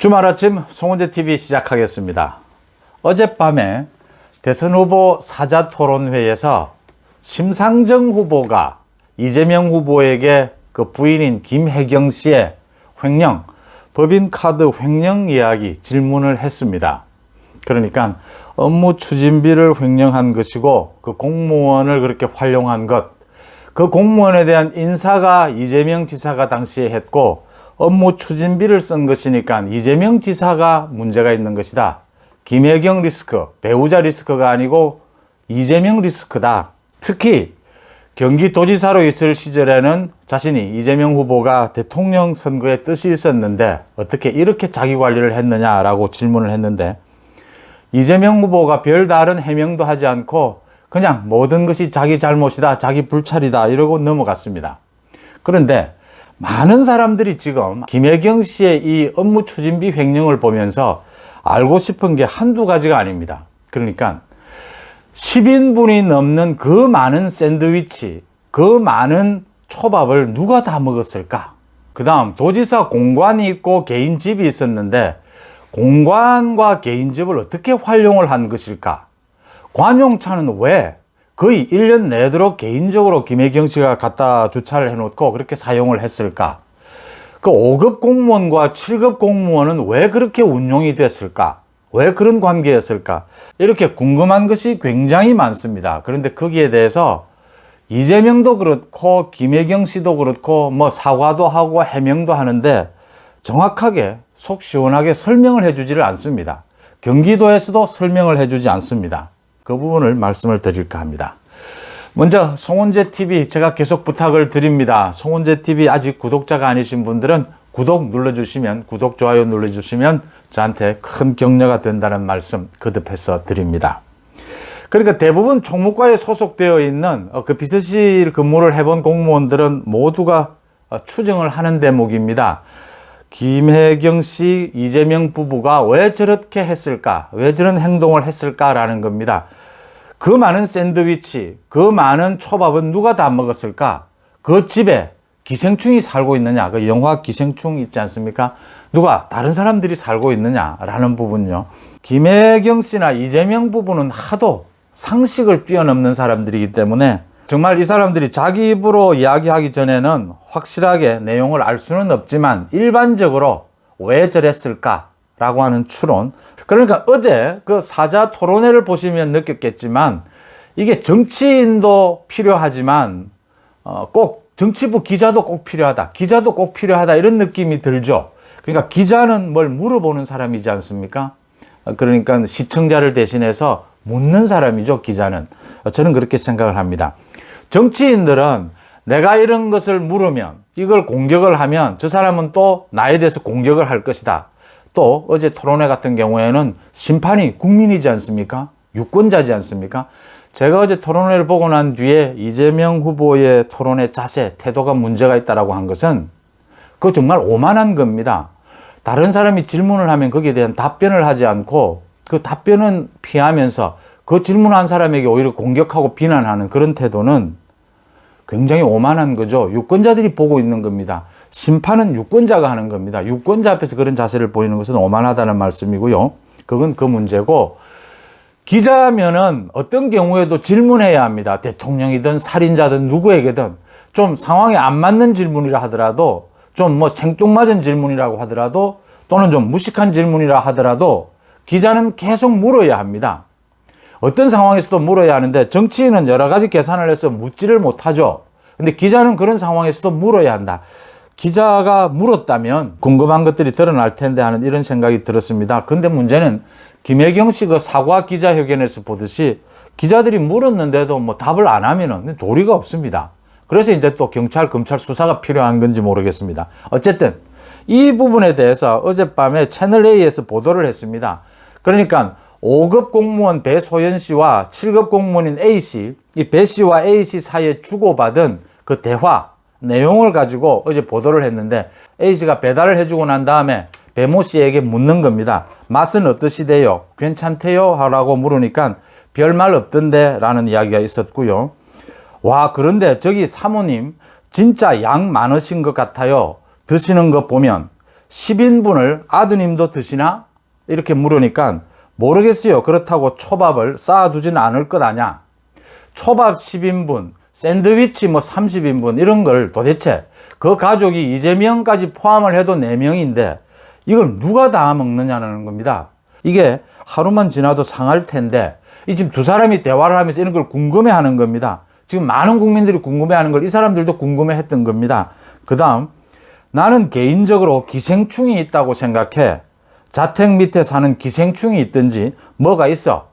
주말 아침 송은재 TV 시작하겠습니다. 어젯밤에 대선 후보 사자 토론회에서 심상정 후보가 이재명 후보에게 그 부인인 김혜경 씨의 횡령, 법인카드 횡령 이야기 질문을 했습니다. 그러니까 업무 추진비를 횡령한 것이고 그 공무원을 그렇게 활용한 것, 그 공무원에 대한 인사가 이재명 지사가 당시에 했고 업무 추진비를 쓴 것이니까 이재명 지사가 문제가 있는 것이다. 김혜경 리스크, 배우자 리스크가 아니고 이재명 리스크다. 특히 경기도지사로 있을 시절에는 자신이 이재명 후보가 대통령 선거에 뜻이 있었는데 어떻게 이렇게 자기 관리를 했느냐라고 질문을 했는데 이재명 후보가 별다른 해명도 하지 않고 그냥 모든 것이 자기 잘못이다, 자기 불찰이다 이러고 넘어갔습니다. 그런데 많은 사람들이 지금 김혜경 씨의 이 업무 추진비 횡령을 보면서 알고 싶은 게 한두 가지가 아닙니다. 그러니까 10인분이 넘는 그 많은 샌드위치, 그 많은 초밥을 누가 다 먹었을까? 그 다음 도지사 공관이 있고 개인 집이 있었는데 공관과 개인 집을 어떻게 활용을 한 것일까? 관용차는 왜 거의 1년 내도록 개인적으로 김혜경 씨가 갖다 주차를 해놓고 그렇게 사용을 했을까? 그 5급 공무원과 7급 공무원은 왜 그렇게 운용이 됐을까? 왜 그런 관계였을까? 이렇게 궁금한 것이 굉장히 많습니다. 그런데 거기에 대해서 이재명도 그렇고 김혜경 씨도 그렇고 뭐 사과도 하고 해명도 하는데 정확하게 속 시원하게 설명을 해주지를 않습니다. 경기도에서도 설명을 해주지 않습니다. 그 부분을 말씀을 드릴까 합니다. 먼저 송원재 TV 제가 계속 부탁을 드립니다. 송원재 TV 아직 구독자가 아니신 분들은 구독 눌러주시면 구독 좋아요 눌러주시면 저한테 큰 격려가 된다는 말씀 거듭해서 드립니다. 그러니까 대부분 총무과에 소속되어 있는 어, 그 비서실 근무를 해본 공무원들은 모두가 어, 추정을 하는 대목입니다. 김혜경 씨, 이재명 부부가 왜 저렇게 했을까? 왜 저런 행동을 했을까라는 겁니다. 그 많은 샌드위치, 그 많은 초밥은 누가 다 먹었을까? 그 집에 기생충이 살고 있느냐? 그 영화 기생충 있지 않습니까? 누가 다른 사람들이 살고 있느냐라는 부분요. 김혜경 씨나 이재명 부부는 하도 상식을 뛰어넘는 사람들이기 때문에 정말 이 사람들이 자기 입으로 이야기하기 전에는 확실하게 내용을 알 수는 없지만 일반적으로 왜 저랬을까라고 하는 추론. 그러니까 어제 그 사자 토론회를 보시면 느꼈겠지만 이게 정치인도 필요하지만 어, 꼭 정치부 기자도 꼭 필요하다. 기자도 꼭 필요하다. 이런 느낌이 들죠. 그러니까 기자는 뭘 물어보는 사람이지 않습니까? 어, 그러니까 시청자를 대신해서 묻는 사람이죠, 기자는. 어, 저는 그렇게 생각을 합니다. 정치인들은 내가 이런 것을 물으면 이걸 공격을 하면 저 사람은 또 나에 대해서 공격을 할 것이다. 또 어제 토론회 같은 경우에는 심판이 국민이지 않습니까? 유권자지 않습니까? 제가 어제 토론회를 보고 난 뒤에 이재명 후보의 토론회 자세, 태도가 문제가 있다라고 한 것은 그거 정말 오만한 겁니다. 다른 사람이 질문을 하면 거기에 대한 답변을 하지 않고 그 답변은 피하면서 그 질문한 사람에게 오히려 공격하고 비난하는 그런 태도는 굉장히 오만한 거죠. 유권자들이 보고 있는 겁니다. 심판은 유권자가 하는 겁니다. 유권자 앞에서 그런 자세를 보이는 것은 오만하다는 말씀이고요. 그건 그 문제고 기자면은 어떤 경우에도 질문해야 합니다. 대통령이든 살인자든 누구에게든 좀 상황에 안 맞는 질문이라 하더라도 좀 뭐 생뚱맞은 질문이라고 하더라도 또는 좀 무식한 질문이라 하더라도 기자는 계속 물어야 합니다. 어떤 상황에서도 물어야 하는데 정치인은 여러 가지 계산을 해서 묻지를 못하죠. 근데 기자는 그런 상황에서도 물어야 한다. 기자가 물었다면 궁금한 것들이 드러날 텐데 하는 이런 생각이 들었습니다. 근데 문제는 김혜경 씨가 사과 기자회견에서 보듯이 기자들이 물었는데도 뭐 답을 안 하면은 도리가 없습니다. 그래서 이제 또 경찰, 검찰 수사가 필요한 건지 모르겠습니다. 어쨌든 이 부분에 대해서 어젯밤에 채널A에서 보도를 했습니다. 그러니까 5급 공무원 배소연 씨와 7급 공무원인 A 씨, 이 배 씨와 A 씨 사이에 주고받은 그 대화 내용을 가지고 어제 보도를 했는데 A 씨가 배달을 해주고 난 다음에 배모 씨에게 묻는 겁니다. 맛은 어떠시대요? 괜찮대요? 하라고 물으니까 별말 없던데 라는 이야기가 있었고요. 와, 그런데 저기 사모님 진짜 양 많으신 것 같아요. 드시는 거 보면 10인분을 아드님도 드시나? 이렇게 물으니까 모르겠어요. 그렇다고 초밥을 쌓아두지는 않을 것 아냐. 초밥 10인분, 샌드위치 뭐 30인분 이런 걸 도대체 그 가족이 이재명까지 포함을 해도 4명인데 이걸 누가 다 먹느냐는 겁니다. 이게 하루만 지나도 상할 텐데 이 지금 두 사람이 대화를 하면서 이런 걸 궁금해 하는 겁니다. 지금 많은 국민들이 궁금해 하는 걸 이 사람들도 궁금해 했던 겁니다. 그 다음, 나는 개인적으로 기생충이 있다고 생각해. 자택 밑에 사는 기생충이 있든지 뭐가 있어.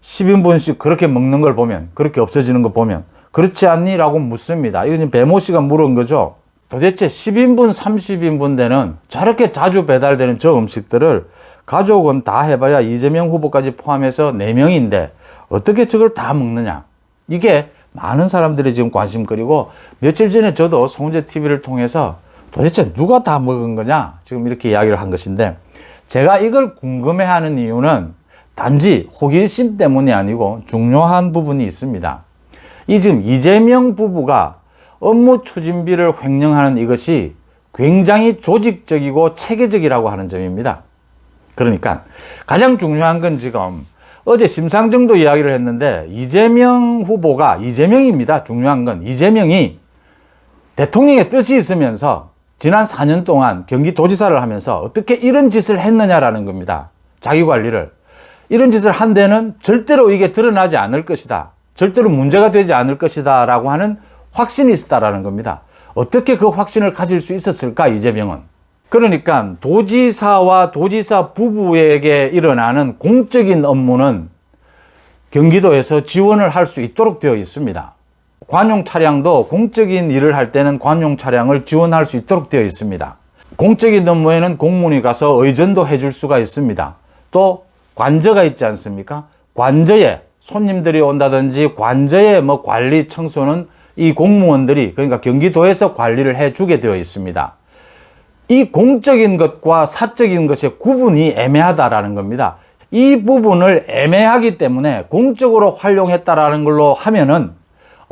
10인분씩 그렇게 먹는 걸 보면, 그렇게 없어지는 거 보면, 그렇지 않니? 라고 묻습니다. 지금 배모 씨가 물은 거죠. 도대체 10인분, 30인분 되는 저렇게 자주 배달되는 저 음식들을 가족은 다 해봐야 이재명 후보까지 포함해서 4명인데 어떻게 저걸 다 먹느냐. 이게 많은 사람들이 지금 관심거리고 며칠 전에 저도 송재 TV를 통해서 도대체 누가 다 먹은 거냐 지금 이렇게 이야기를 한 것인데 제가 이걸 궁금해 하는 이유는 단지 호기심 때문이 아니고 중요한 부분이 있습니다. 이 지금 이재명 부부가 업무 추진비를 횡령하는 이것이 굉장히 조직적이고 체계적이라고 하는 점입니다. 그러니까 가장 중요한 건 지금 어제 심상정도 이야기를 했는데 이재명 후보가 이재명입니다. 중요한 건 이재명이 대통령의 뜻이 있으면서 지난 4년 동안 경기도지사를 하면서 어떻게 이런 짓을 했느냐라는 겁니다. 자기 관리를. 이런 짓을 한 데는 절대로 이게 드러나지 않을 것이다. 절대로 문제가 되지 않을 것이다. 라고 하는 확신이 있었다라는 겁니다. 어떻게 그 확신을 가질 수 있었을까, 이재명은? 그러니까 도지사와 도지사 부부에게 일어나는 공적인 업무는 경기도에서 지원을 할 수 있도록 되어 있습니다. 관용 차량도 공적인 일을 할 때는 관용 차량을 지원할 수 있도록 되어 있습니다. 공적인 업무에는 공무원이 가서 의전도 해줄 수가 있습니다. 또 관저가 있지 않습니까? 관저에 손님들이 온다든지 관저에 뭐 관리 청소는 이 공무원들이 그러니까 경기도에서 관리를 해주게 되어 있습니다. 이 공적인 것과 사적인 것의 구분이 애매하다라는 겁니다. 이 부분을 애매하기 때문에 공적으로 활용했다라는 걸로 하면은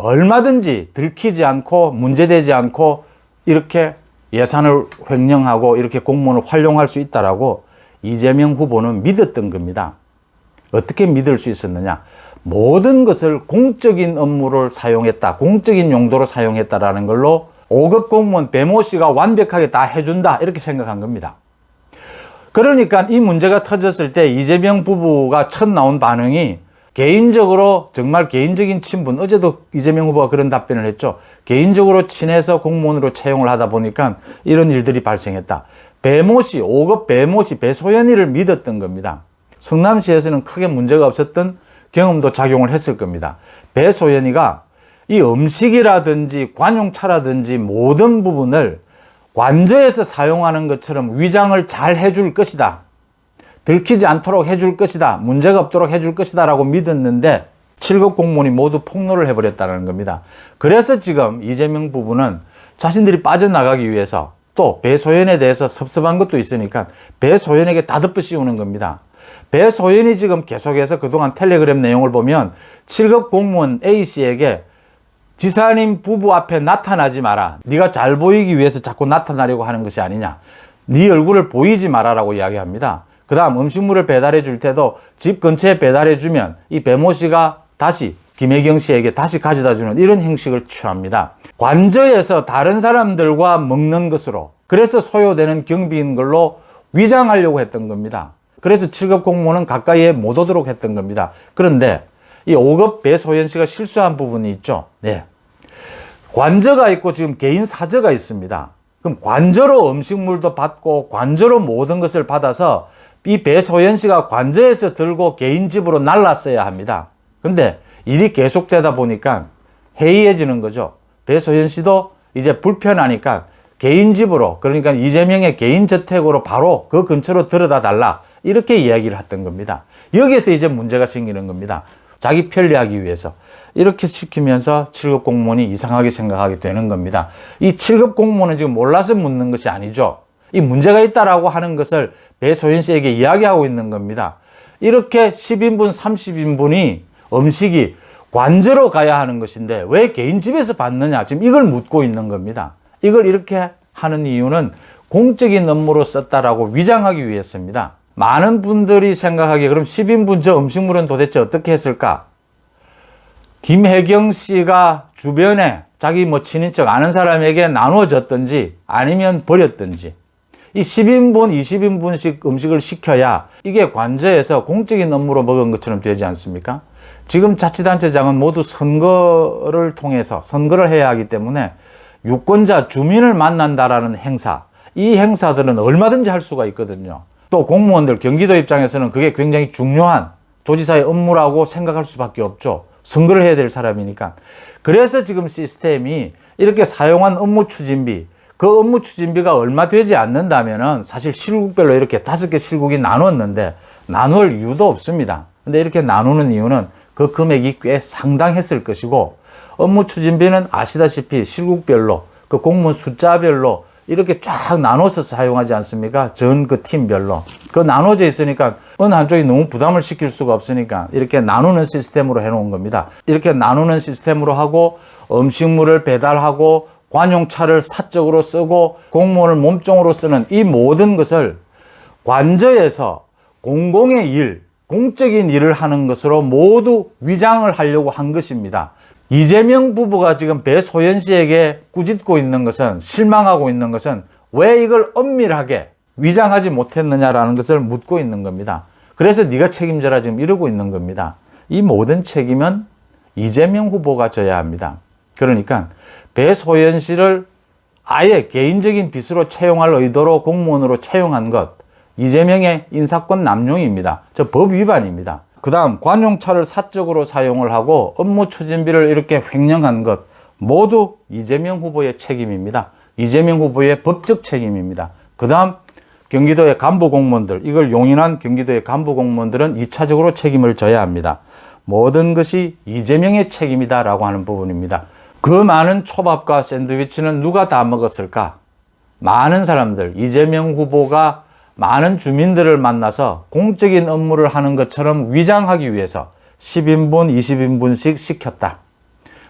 얼마든지 들키지 않고 문제되지 않고 이렇게 예산을 횡령하고 이렇게 공무원을 활용할 수 있다라고 이재명 후보는 믿었던 겁니다. 어떻게 믿을 수 있었느냐? 모든 것을 공적인 업무를 사용했다, 공적인 용도로 사용했다라는 걸로 5급 공무원 배모 씨가 완벽하게 다 해준다 이렇게 생각한 겁니다. 그러니까 이 문제가 터졌을 때 이재명 부부가 첫 나온 반응이 개인적으로 정말 개인적인 친분 어제도 이재명 후보가 그런 답변을 했죠. 개인적으로 친해서 공무원으로 채용을 하다 보니까 이런 일들이 발생했다. 배모 씨, 5급 배모 씨, 배소연이를 믿었던 겁니다. 성남시에서는 크게 문제가 없었던 경험도 작용을 했을 겁니다. 배소연이가 이 음식이라든지 관용차라든지 모든 부분을 관저에서 사용하는 것처럼 위장을 잘 해줄 것이다. 들키지 않도록 해줄 것이다. 문제가 없도록 해줄 것이다. 라고 믿었는데 7급 공무원이 모두 폭로를 해버렸다는 겁니다. 그래서 지금 이재명 부부는 자신들이 빠져나가기 위해서 또 배소연에 대해서 섭섭한 것도 있으니까 배소연에게 다덮어 씌우는 겁니다. 배소연이 지금 계속해서 그동안 텔레그램 내용을 보면 7급 공무원 A씨에게 지사님 부부 앞에 나타나지 마라. 네가 잘 보이기 위해서 자꾸 나타나려고 하는 것이 아니냐. 네 얼굴을 보이지 마라라고 이야기합니다. 그 다음 음식물을 배달해 줄 때도 집 근처에 배달해 주면 이 배모 씨가 다시 김혜경 씨에게 다시 가져다 주는 이런 형식을 취합니다. 관저에서 다른 사람들과 먹는 것으로 그래서 소요되는 경비인 걸로 위장하려고 했던 겁니다. 그래서 7급 공무원은 가까이에 못 오도록 했던 겁니다. 그런데 이 5급 배소연 씨가 실수한 부분이 있죠. 네. 관저가 있고 지금 개인 사저가 있습니다. 그럼 관저로 음식물도 받고 관저로 모든 것을 받아서 이 배소연 씨가 관저에서 들고 개인 집으로 날랐어야 합니다. 근데 일이 계속되다 보니까 해이해지는 거죠. 배소연 씨도 이제 불편하니까 개인 집으로 그러니까 이재명의 개인 저택으로 바로 그 근처로 들여다 달라 이렇게 이야기를 했던 겁니다. 여기에서 이제 문제가 생기는 겁니다. 자기 편리하기 위해서 이렇게 시키면서 7급 공무원이 이상하게 생각하게 되는 겁니다. 이 7급 공무원은 지금 몰라서 묻는 것이 아니죠. 이 문제가 있다라고 하는 것을 배소연 씨에게 이야기하고 있는 겁니다. 이렇게 10인분, 30인분이 음식이 관저로 가야 하는 것인데 왜 개인 집에서 받느냐? 지금 이걸 묻고 있는 겁니다. 이걸 이렇게 하는 이유는 공적인 업무로 썼다라고 위장하기 위해서입니다. 많은 분들이 생각하기에 그럼 10인분 저 음식물은 도대체 어떻게 했을까? 김혜경 씨가 주변에 자기 뭐 친인척 아는 사람에게 나눠줬든지 아니면 버렸든지 이 10인분, 20인분씩 음식을 시켜야 이게 관저에서 공적인 업무로 먹은 것처럼 되지 않습니까? 지금 자치단체장은 모두 선거를 통해서 선거를 해야 하기 때문에 유권자 주민을 만난다라는 행사, 이 행사들은 얼마든지 할 수가 있거든요. 또 공무원들 경기도 입장에서는 그게 굉장히 중요한 도지사의 업무라고 생각할 수밖에 없죠. 선거를 해야 될 사람이니까. 그래서 지금 시스템이 이렇게 사용한 업무 추진비, 그 업무 추진비가 얼마 되지 않는다면은 사실 실국별로 이렇게 다섯 개 실국이 나눴는데 나눌 이유도 없습니다. 근데 이렇게 나누는 이유는 그 금액이 꽤 상당했을 것이고 업무 추진비는 아시다시피 실국별로 그 공무원 숫자별로 이렇게 쫙 나눠서 사용하지 않습니까? 전 그 팀별로. 그 나눠져 있으니까 어느 한쪽이 너무 부담을 시킬 수가 없으니까 이렇게 나누는 시스템으로 해놓은 겁니다. 이렇게 나누는 시스템으로 하고 음식물을 배달하고 관용차를 사적으로 쓰고 공무원을 몸종으로 쓰는 이 모든 것을 관저에서 공공의 일, 공적인 일을 하는 것으로 모두 위장을 하려고 한 것입니다. 이재명 부부가 지금 배소연 씨에게 꾸짖고 있는 것은 실망하고 있는 것은 왜 이걸 엄밀하게 위장하지 못했느냐라는 것을 묻고 있는 겁니다. 그래서 네가 책임져라 지금 이러고 있는 겁니다. 이 모든 책임은 이재명 후보가 져야 합니다. 그러니까 배소연 씨를 아예 개인적인 빚으로 채용할 의도로 공무원으로 채용한 것 이재명의 인사권 남용입니다. 저 법 위반입니다. 그 다음 관용차를 사적으로 사용을 하고 업무 추진비를 이렇게 횡령한 것 모두 이재명 후보의 책임입니다. 이재명 후보의 법적 책임입니다. 그 다음 경기도의 간부 공무원들 이걸 용인한 경기도의 간부 공무원들은 2차적으로 책임을 져야 합니다. 모든 것이 이재명의 책임이다 라고 하는 부분입니다. 그 많은 초밥과 샌드위치는 누가 다 먹었을까? 많은 사람들, 이재명 후보가 많은 주민들을 만나서 공적인 업무를 하는 것처럼 위장하기 위해서 10인분, 20인분씩 시켰다.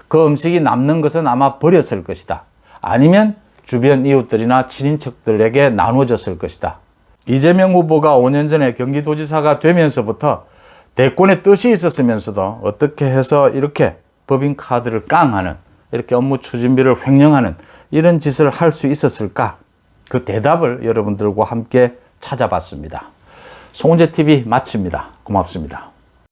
그 음식이 남는 것은 아마 버렸을 것이다. 아니면 주변 이웃들이나 친인척들에게 나눠졌을 것이다. 이재명 후보가 5년 전에 경기도지사가 되면서부터 대권의 뜻이 있었으면서도 어떻게 해서 이렇게 법인카드를 깡하는 이렇게 업무 추진비를 횡령하는 이런 짓을 할 수 있었을까? 그 대답을 여러분들과 함께 찾아봤습니다. 송은재 TV 마칩니다. 고맙습니다.